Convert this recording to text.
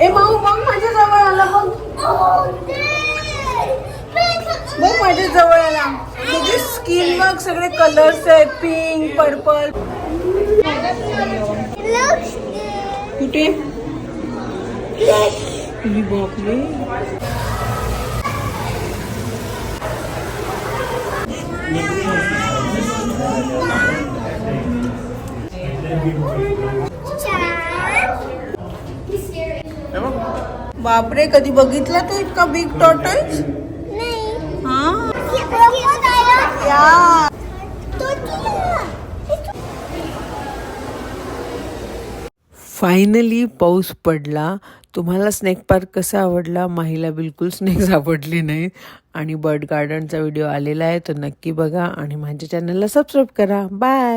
ए माऊ बघ माझ्या जवळ आला बघ. बघ माझ्या जवळ आला. त्याची स्किन बघ सगळे कलर्स आहेत पिंक पर्पल कुठे? ही बापरे बापरे कधी बघितला तू इतका बिग नाही. हा. या. फायनली पाऊस पडला. तुम्हाला स्नेक पार्क कसा आवडला? माहीला बिलकुल स्नेक्स आवडले नाहीत आणि बर्ड गार्डनचा व्हिडिओ आलेला आहे तो नक्की बघा. आणि माझ्या चॅनलला सबस्क्राईब करा. बाय